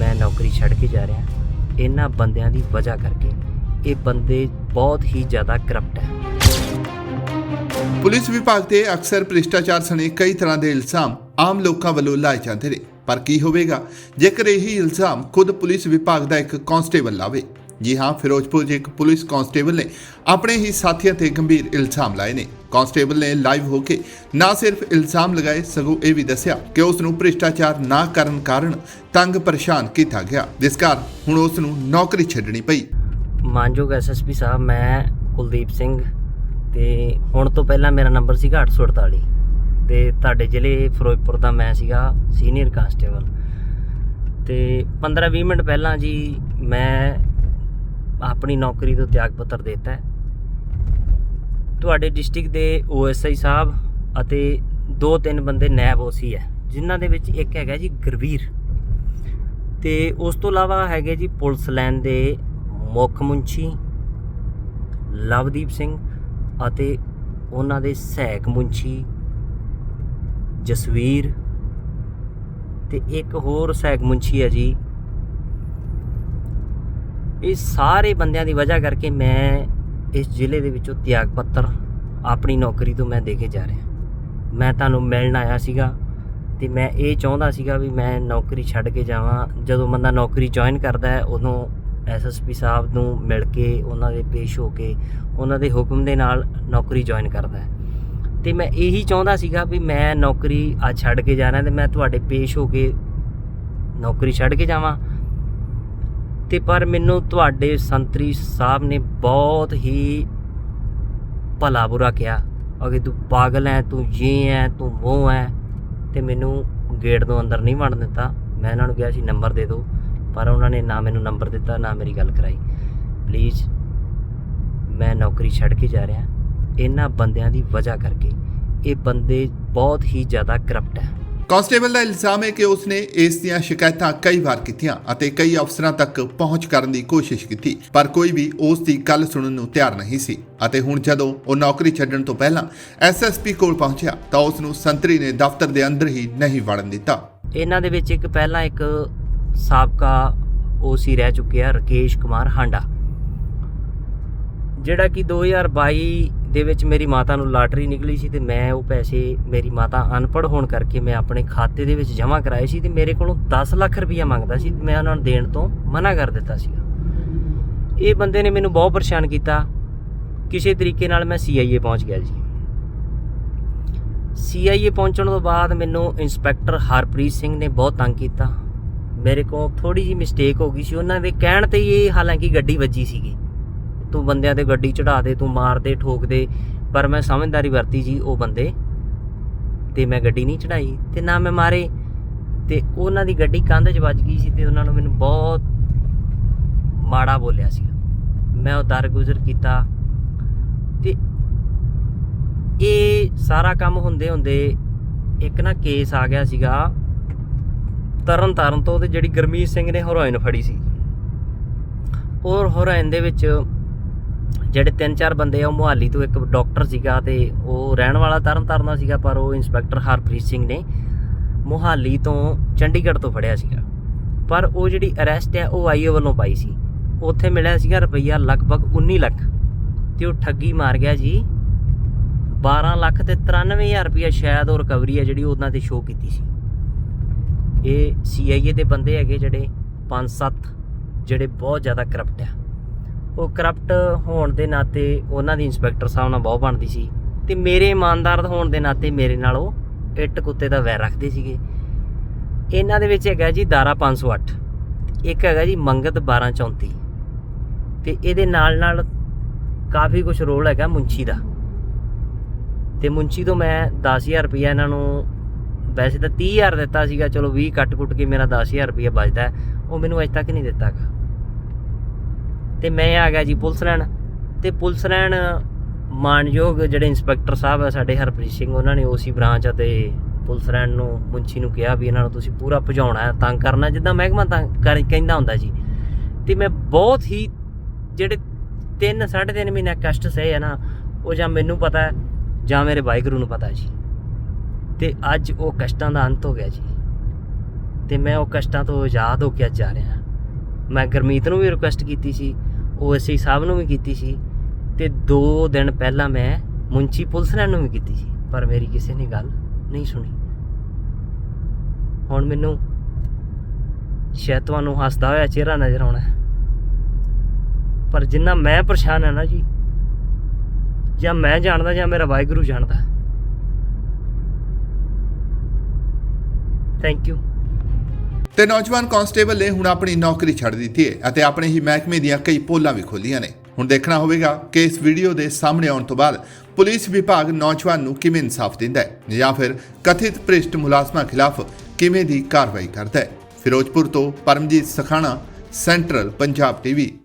ਮੈਂ ਨੌਕਰੀ ਛੱਡ ਕੇ ਜਾ ਰਿਹਾ। ਇਹਨਾਂ ਬੰਦਿਆਂ ਦੀ ਵਜ੍ਹਾ ਕਰਕੇ ਇਹ ਬੰਦੇ ਬਹੁਤ ਹੀ ਜ਼ਿਆਦਾ ਕਰਪਟ ਹੈ। ਪੁਲਿਸ ਵਿਭਾਗ ਤੇ ਅਕਸਰ ਭ੍ਰਿਸ਼ਟਾਚਾਰ ਸਣੇ ਕਈ ਤਰ੍ਹਾਂ ਦੇ ਇਲਜ਼ਾਮ ਆਮ ਲੋਕਾਂ ਵੱਲੋਂ ਲਾਏ ਜਾਂਦੇ ਨੇ। ਪਰ ਕੀ ਹੋਵੇਗਾ? ਜੇਕਰ ਇਹੀ ਇਲਜ਼ਾਮ ਖੁਦ ਪੁਲਿਸ ਵਿਭਾਗ ਦਾ ਇੱਕ ਕਾਂਸਟੇਬਲ ਲਾਵੇ ਜੀ ਹਾਂ, ਫਿਰੋਜ਼ਪੁਰ 'ਚ ਇੱਕ ਪੁਲਿਸ ਕਾਂਸਟੇਬਲ ਨੇ ਆਪਣੇ ਹੀ ਸਾਥੀਆਂ ਤੇ ਗੰਭੀਰ ਇਲਜ਼ਾਮ ਲਾਏ ਨੇ। ਕਾਂਸਟੇਬਲ ਨੇ ਲਾਈਵ ਹੋ ਕੇ ਨਾ ਸਿਰਫ ਇਲਜ਼ਾਮ ਲਗਾਏ, ਸਗੋਂ ਇਹ ਵੀ ਦੱਸਿਆ ਕਿ ਉਸ ਨੂੰ ਭ੍ਰਿਸ਼ਟਾਚਾਰ ਨਾ ਕਰਨ ਕਾਰਨ ਤੰਗ ਪਰੇਸ਼ਾਨ ਕੀਤਾ ਗਿਆ। ਜਿਸ ਕਾਰਨ ਹੁਣ ਉਸ ਨੂੰ ਨੌਕਰੀ ਛੱਡਣੀ ਪਈ। ਮਾਨਯੋਗ ਐਸਐਸਪੀ ਸਾਹਿਬ, ਮੈਂ ਕੁਲਦੀਪ ਸਿੰਘ ਤੇ ਹੁਣ ਤੋਂ ਪਹਿਲਾਂ ਮੇਰਾ ਨੰਬਰ ਸੀਗਾ 848 ਤੇ ਤੁਹਾਡੇ ਜ਼ਿਲ੍ਹੇ ਫਿਰੋਜ਼ਪੁਰ ਦਾ ਮੈਂ ਸੀਗਾ ਸੀਨੀਅਰ ਕਾਂਸਟੇਬਲ। ਤੇ 15-20 ਮਿੰਟ ਪਹਿਲਾਂ ਜੀ ਮੈਂ ਆਪਣੀ ਨੌਕਰੀ ਤੋਂ ਤਿਆਗ ਪੱਤਰ ਦਿੱਤਾ ਹੈ। ਤੁਹਾਡੇ ਡਿਸਟ੍ਰਿਕਟ ਦੇ ਓਐਸਆਈ ਸਾਹਿਬ ਅਤੇ ਦੋ ਤਿੰਨ ਬੰਦੇ ਨੈਬ ਓਸੀ ਹੈ, ਜਿਨ੍ਹਾਂ ਦੇ ਵਿੱਚ ਇੱਕ ਹੈਗਾ ਜੀ ਗੁਰਵੀਰ। ਤੇ ਉਸ ਤੋਂ ਇਲਾਵਾ ਹੈਗੇ ਜੀ ਪੁਲਿਸ ਲਾਈਨ ਦੇ ਮੁੱਖ ਮੁੰਚੀ ਲਵਦੀਪ ਸਿੰਘ ਅਤੇ ਉਹਨਾਂ ਦੇ ਸਹਾਇਕ ਮੁੰਚੀ ਜਸਵੀਰ ਤੇ ਇੱਕ ਹੋਰ ਸਹਾਇਕ ਮੁੰਚੀ ਹੈ ਜੀ ਇਹ ਸਾਰੇ ਬੰਦਿਆਂ ਦੀ ਵਜ੍ਹਾ ਕਰਕੇ ਮੈਂ ਇਸ ਜ਼ਿਲ੍ਹੇ ਦੇ ਵਿੱਚੋਂ ਤਿਆਗ ਪੱਤਰ ਆਪਣੀ ਨੌਕਰੀ ਤੋਂ ਮੈਂ ਦੇ ਕੇ ਜਾ ਰਿਹਾ। ਮੈਂ ਤੁਹਾਨੂੰ ਮਿਲਣ ਆਇਆ ਸੀਗਾ ਤੇ ਮੈਂ ਇਹ ਚਾਹੁੰਦਾ ਸੀਗਾ ਵੀ ਮੈਂ ਨੌਕਰੀ ਛੱਡ ਕੇ ਜਾਵਾਂ। ਜਦੋਂ ਬੰਦਾ ਨੌਕਰੀ ਜੁਆਇਨ ਕਰਦਾ ਹੈ, ਉਦੋਂ ਐਸਐਸਪੀ ਸਾਹਿਬ ਨੂੰ ਮਿਲ ਕੇ, ਉਹਨਾਂ ਦੇ ਪੇਸ਼ ਹੋ ਕੇ, ਉਹਨਾਂ ਦੇ ਹੁਕਮ ਦੇ ਨਾਲ ਨੌਕਰੀ ਜੁਆਇਨ ਕਰਦਾ ਹੈ। ਤੇ ਮੈਂ ਇਹੀ ਚਾਹੁੰਦਾ ਸੀਗਾ ਵੀ ਮੈਂ ਨੌਕਰੀ ਆ ਛੱਡ ਕੇ ਜਾਣਾ ਤੇ ਮੈਂ ਤੁਹਾਡੇ ਪੇਸ਼ ਹੋ ਕੇ ਨੌਕਰੀ ਛੱਡ ਕੇ ਜਾਵਾਂ। ਤੇ ਪਰ ਮੈਨੂੰ ਤੁਹਾਡੇ ਸੰਤਰੀ ਸਾਹਿਬ ਨੇ ਬਹੁਤ ਹੀ ਭਲਾ ਬੁਰਾ ਕਿਹਾ। ਅਗੇ ਤੂੰ ਪਾਗਲ ਹੈ ਤੂੰ ਜੀ ਹੈ ਤੂੰ ਉਹ ਹੈ ਤੇ ਮੈਨੂੰ ਗੇਟ ਤੋਂ ਅੰਦਰ ਨਹੀਂ ਵੜਨ ਦਿੱਤਾ। ਮੈਂ ਇਹਨਾਂ ਨੂੰ ਕਿਹਾ ਸੀ, ਨੰਬਰ ਦੇ ਦਿਓ। ਪਰ ਉਹਨਾਂ ਨੇ ਨਾ ਮੈਨੂੰ ਨੰਬਰ ਦਿੱਤਾ, ਨਾ ਮੇਰੀ ਗੱਲ ਕਰਾਈ। ਪਲੀਜ਼ ਮੈਂ ਨੌਕਰੀ ਛੱਡ ਕੇ ਜਾ ਰਿਹਾ। ਇਹਨਾਂ ਬੰਦਿਆਂ ਦੀ ਵਜ੍ਹਾ ਕਰਕੇ ਇਹ ਬੰਦੇ ਬਹੁਤ ਹੀ ਜ਼ਿਆਦਾ ਕਰਪਟ ਹੈ। ਕਾਂਸਟੇਬਲ ਦਾ ਇਲਜ਼ਾਮ ਹੈ ਕਿ ਉਸਨੇ ਇਸ ਦੀਆਂ ਸ਼ਿਕਾਇਤਾਂ ਕਈ ਵਾਰ ਕੀਤੀਆਂ ਅਤੇ ਕਈ ਅਫਸਰਾਂ ਤੱਕ ਪਹੁੰਚ ਕਰਨ ਦੀ ਕੋਸ਼ਿਸ਼ ਕੀਤੀ, ਪਰ ਕੋਈ ਵੀ ਉਸ ਦੀ ਗੱਲ ਸੁਣਨ ਨੂੰ ਤਿਆਰ ਨਹੀਂ ਸੀ। ਅਤੇ ਹੁਣ ਜਦੋਂ ਉਹ ਨੌਕਰੀ ਛੱਡਣ ਤੋਂ ਪਹਿਲਾਂ ਐਸਐਸਪੀ ਕੋਲ ਪਹੁੰਚਿਆ, ਤਾਂ ਉਸ ਨੂੰ ਸੰਤਰੀ ਨੇ ਦਫ਼ਤਰ ਦੇ ਅੰਦਰ ਹੀ ਨਹੀਂ ਵੜਨ ਦਿੱਤਾ। ਇਹਨਾਂ ਦੇ ਵਿੱਚ ਇੱਕ ਪਹਿਲਾਂ ਇੱਕ ਸਾਬਕਾ ਓਸੀ ਰਹਿ ਚੁੱਕਿਆ, ਰਕੇਸ਼ ਕੁਮਾਰ ਹਾਂਡਾ। ਜਿਹੜਾ ਕਿ 2022 ਦੇ ਵਿੱਚ ਮੇਰੀ ਮਾਤਾ ਨੂੰ ਲਾਟਰੀ ਨਿਕਲੀ ਸੀ ਤੇ ਮੈਂ ਉਹ ਪੈਸੇ ਮੇਰੀ ਮਾਤਾ ਅਨਪੜ੍ਹ ਹੋਣ ਕਰਕੇ ਮੈਂ ਆਪਣੇ ਖਾਤੇ ਦੇ ਵਿੱਚ ਜਮ੍ਹਾਂ ਕਰਾਏ ਸੀ ਤੇ ਮੇਰੇ ਕੋਲੋਂ 10 ਲੱਖ ਰੁਪਈਆ ਮੰਗਦਾ ਸੀ ਮੈਂ ਉਹਨਾਂ ਨੂੰ ਦੇਣ ਤੋਂ ਮਨਾ ਕਰ ਦਿੱਤਾ ਸੀ ਇਹ ਬੰਦੇ ਨੇ ਮੈਨੂੰ ਬਹੁਤ ਪਰੇਸ਼ਾਨ ਕੀਤਾ। ਕਿਸੇ ਤਰੀਕੇ ਨਾਲ ਮੈਂ ਸੀਆਈਏ ਪਹੁੰਚ ਗਿਆ ਜੀ। ਸੀਆਈਏ ਪਹੁੰਚਣ ਤੋਂ ਬਾਅਦ ਮੈਨੂੰ ਇੰਸਪੈਕਟਰ ਹਰਪ੍ਰੀਤ ਸਿੰਘ ਨੇ ਬਹੁਤ ਤੰਗ ਕੀਤਾ। ਮੇਰੇ ਕੋਲ ਥੋੜੀ ਜੀ ਮਿਸਟੇਕ ਹੋ ਗਈ ਸੀ। ਉਹਨਾਂ ਦੇ ਕਹਿਣ ਤੇ ਹੀ ਇਹ ਹਾਲਾਂਕਿ ਗੱਡੀ ਵੱਜੀ ਸੀਗੀ। ਤੂੰ ਬੰਦਿਆਂ ਤੇ ਗੱਡੀ ਚੜਾ ਦੇ, ਤੂੰ ਮਾਰ ਦੇ, ਠੋਕ ਦੇ, ਪਰ ਮੈਂ ਸਮਝਦਾਰੀ ਵਰਤੀ ਜੀ ਉਹ ਬੰਦੇ। ਤੇ ਮੈਂ ਗੱਡੀ ਨਹੀਂ ਚੜਾਈ, ਤੇ ਨਾ ਮੈਂ ਮਾਰੇ। ਤੇ ਉਹਨਾਂ ਦੀ ਗੱਡੀ ਕੰਧ 'ਚ ਵੱਜ ਗਈ ਸੀ ਤੇ ਉਹਨਾਂ ਨੂੰ ਮੈਨੂੰ ਬਹੁਤ ਮਾੜਾ ਬੋਲਿਆ ਸੀ। ਮੈਂ ਉਹ ਦਰਗੁਜ਼ਰ ਕੀਤਾ। ਤੇ ਇਹ ਸਾਰਾ ਕੰਮ ਹੁੰਦੇ ਹੁੰਦੇ ਇੱਕ ਨਾ ਕੇਸ ਆ ਗਿਆ ਸੀਗਾ। ਤਰਨ ਤਾਰਨ ਤੋਂ ਤੇ ਜਿਹੜੀ ਗਰਮੀਤ ਸਿੰਘ ਨੇ ਹੈਰੋਇਨ ਫੜੀ ਸੀ। ਔਰ ਹੈਰੋਇਨ ਦੇ ਵਿੱਚ ਜਿਹੜੇ ਤਿੰਨ ਚਾਰ ਬੰਦੇ ਆ, ਉਹ ਮੁਹਾਲੀ ਤੋਂ ਇੱਕ ਡਾਕਟਰ ਸੀਗਾ ਤੇ ਉਹ ਰਹਿਣ ਵਾਲਾ ਤਰਨ ਤਾਰਨ ਦਾ ਸੀਗਾ, ਪਰ ਉਹ ਇੰਸਪੈਕਟਰ ਹਰਪ੍ਰੀਤ ਸਿੰਘ ਨੇ ਮੁਹਾਲੀ ਤੋਂ ਚੰਡੀਗੜ੍ਹ ਤੋਂ ਫੜਿਆ ਸੀਗਾ। ਪਰ ਉਹ ਜਿਹੜੀ ਅਰੈਸਟ ਹੈ ਉਹ ਆਈਓ ਵੱਲੋਂ ਪਾਈ ਸੀ। ਉੱਥੇ ਮਿਲਿਆ ਸੀਗਾ ਰੁਪਈਆ ਲਗਭਗ 19 ਲੱਖ ਤੇ ਉਹ ਠੱਗੀ ਮਾਰ ਗਿਆ ਜੀ। 12 ਲੱਖ ਤੇ 93000 ਰੁਪਈਆ ਸ਼ਾਇਦ ਉਹ ਰਿਕਵਰੀ ਹੈ ਜਿਹੜੀ ਉਹਨਾਂ ਤੇ ਸ਼ੋਅ ਕੀਤੀ ਸੀ। ਇਹ ਸੀਆਈਏ ਦੇ ਬੰਦੇ ਹੈਗੇ ਜਿਹੜੇ 5-7 ਜਿਹੜੇ ਬਹੁਤ ਜ਼ਿਆਦਾ ਕਰਪਟ ਆ। ਉਹ ਕਰਪਟ ਹੋਣ ਦੇ ਨਾਤੇ ਉਹਨਾਂ ਦੀ ਇੰਸਪੈਕਟਰ ਸਾਹਿਬ ਨਾਲ ਬਹੁਤ ਬਣਦੀ ਸੀ ਤੇ ਮੇਰੇ ਇਮਾਨਦਾਰ ਹੋਣ ਦੇ ਨਾਤੇ ਮੇਰੇ ਨਾਲ ਉਹ ਇੱਟ ਕੁੱਤੇ ਦਾ ਵੈਰ ਰੱਖਦੇ ਸੀਗੇ। ਇਹਨਾਂ ਦੇ ਵਿੱਚ ਹੈਗਾ ਜੀ ਦਾਰਾ 508 ਤੇ ਇੱਕ ਹੈਗਾ ਜੀ ਮੰਗਤ 1234 ਤੇ ਇਹਦੇ ਨਾਲ ਨਾਲ ਕਾਫੀ ਕੁਝ ਰੋਲ ਹੈਗਾ ਮੁੰਚੀ ਦਾ। ਤੇ ਮੁੰਚੀ ਤੋਂ ਮੈਂ 10000 ਰੁਪਇਆ ਇਹਨਾਂ ਨੂੰ ਵੈਸੇ ਤਾਂ 30000 ਦਿੱਤਾ ਸੀਗਾ, ਚਲੋ 20 ਕੱਟ ਕੁੱਟ ਕੇ ਮੇਰਾ 10000 ਰੁਪਇਆ ਬਚਦਾ, ਉਹ ਮੈਨੂੰ ਅਜੇ ਤੱਕ ਨਹੀਂ ਦਿੱਤਾਗਾ। ਤੇ ਮੈਂ ਆ ਗਿਆ ਜੀ ਪੁਲਿਸ ਲੈਣ। ਤੇ ਪੁਲਿਸ ਲੈਣ ਮਾਨਯੋਗ ਜਿਹੜੇ ਇੰਸਪੈਕਟਰ ਸਾਹਿਬ ਆ ਸਾਡੇ ਹਰਪ੍ਰੀਤ ਸਿੰਘ, ਉਹਨਾਂ ਨੇ ਓਸੀ ਬ੍ਰਾਂਚ ਅਤੇ ਪੁਲਿਸ ਲੈਣ ਨੂੰ ਮੁੰਚੀ ਨੂੰ ਕਿਹਾ ਵੀ ਇਹਨਾਂ ਨੂੰ ਤੁਸੀਂ ਪੂਰਾ ਭਜਾਉਣਾ ਹੈ, ਤੰਗ ਕਰਨਾ ਜਿੱਦਾਂ ਮਹਿਕਮਾ ਤੰਗ ਕਰ- ਕਹਿੰਦਾ ਹੁੰਦਾ ਜੀ। ਤੇ ਮੈਂ ਬਹੁਤ ਹੀ ਜਿਹੜੇ 3 3.5 ਮਹੀਨੇ ਕਸ਼ਟ ਸਹੇ ਹੈ ਨਾ, ਉਹ ਜਾਂ ਮੈਨੂੰ ਪਤਾ ਹੈ, ਜਾਂ ਮੇਰੇ ਵਾਹਿਗੁਰੂ ਨੂੰ ਪਤਾ ਜੀ। ਤੇ ਅੱਜ ਉਹ ਕਸ਼ਟਾਂ ਦਾ ਅੰਤ ਹੋ ਗਿਆ ਜੀ। ਤੇ ਮੈਂ ਉਹ ਕਸ਼ਟਾਂ ਤੋਂ ਆਜ਼ਾਦ ਹੋ ਕੇ ਅੱਜ ਜਾ ਰਿਹਾ। ਮੈਂ ਗਰਮੀਤ ਨੂੰ ਵੀ ਰਿਕੁਐਸਟ ਕੀਤੀ ਸੀ। ਓਐਸਆਈ ਸਾਹਿਬ ਨੂੰ ਵੀ ਕੀਤੀ ਸੀ ਤੇ 2 ਦਿਨ ਪਹਿਲਾਂ ਮੈਂ ਮੁੰਚੀ ਪੁਲਿਸ ਵਾਲਿਆਂ ਨੂੰ ਵੀ ਕੀਤੀ ਸੀ, ਪਰ ਮੇਰੀ ਕਿਸੇ ਨੇ ਗੱਲ ਨਹੀਂ ਸੁਣੀ। ਹੁਣ ਮੈਨੂੰ ਸ਼ਾਇਦ ਤੁਹਾਨੂੰ ਹੱਸਦਾ ਹੋਇਆ ਚਿਹਰਾ ਨਜ਼ਰ ਆਉਣਾ ਪਰ ਜਿੰਨਾ ਮੈਂ ਪਰੇਸ਼ਾਨ ਹਾਂ ਨਾ ਜੀ, ਜਾਂ ਮੈਂ ਜਾਣਦਾ ਜਾਂ ਮੇਰਾ ਵਾਹਿਗੁਰੂ ਜਾਣਦਾ। ਥੈਂਕ ਯੂ ਤੇ ਨੌਜਵਾਨ ਕਾਂਸਟੇਬਲ ਨੇ ਹੁਣ ਆਪਣੀ ਨੌਕਰੀ ਛੱਡ ਦਿੱਤੀ ਹੈ ਅਤੇ ਆਪਣੇ ਹੀ ਮਹਿਕਮੇ ਦੀਆਂ ਕਈ ਪੋਲਾਂ ਵੀ ਖੋਲੀਆਂ ਨੇ। ਹੁਣ ਦੇਖਣਾ ਹੋਵੇਗਾ ਕਿ ਇਸ ਵੀਡੀਓ ਦੇ ਸਾਹਮਣੇ ਆਉਣ ਤੋਂ ਬਾਅਦ ਪੁਲਿਸ ਵਿਭਾਗ ਨੌਜਵਾਨ ਨੂੰ ਕਿਵੇਂ ਇਨਸਾਫ ਦਿੰਦਾ ਹੈ ਜਾਂ ਫਿਰ ਕਥਿਤ ਭ੍ਰਿਸ਼ਟ ਮੁਲਾਜ਼ਮਾਂ ਖਿਲਾਫ ਕਿਵੇਂ ਦੀ ਕਾਰਵਾਈ ਕਰਦਾ ਹੈ। ਫਿਰੋਜ਼ਪੁਰ ਤੋਂ ਪਰਮਜੀਤ ਸਖਾਣਾ, ਸੈਂਟਰਲ ਪੰਜਾਬ ਟੀਵੀ।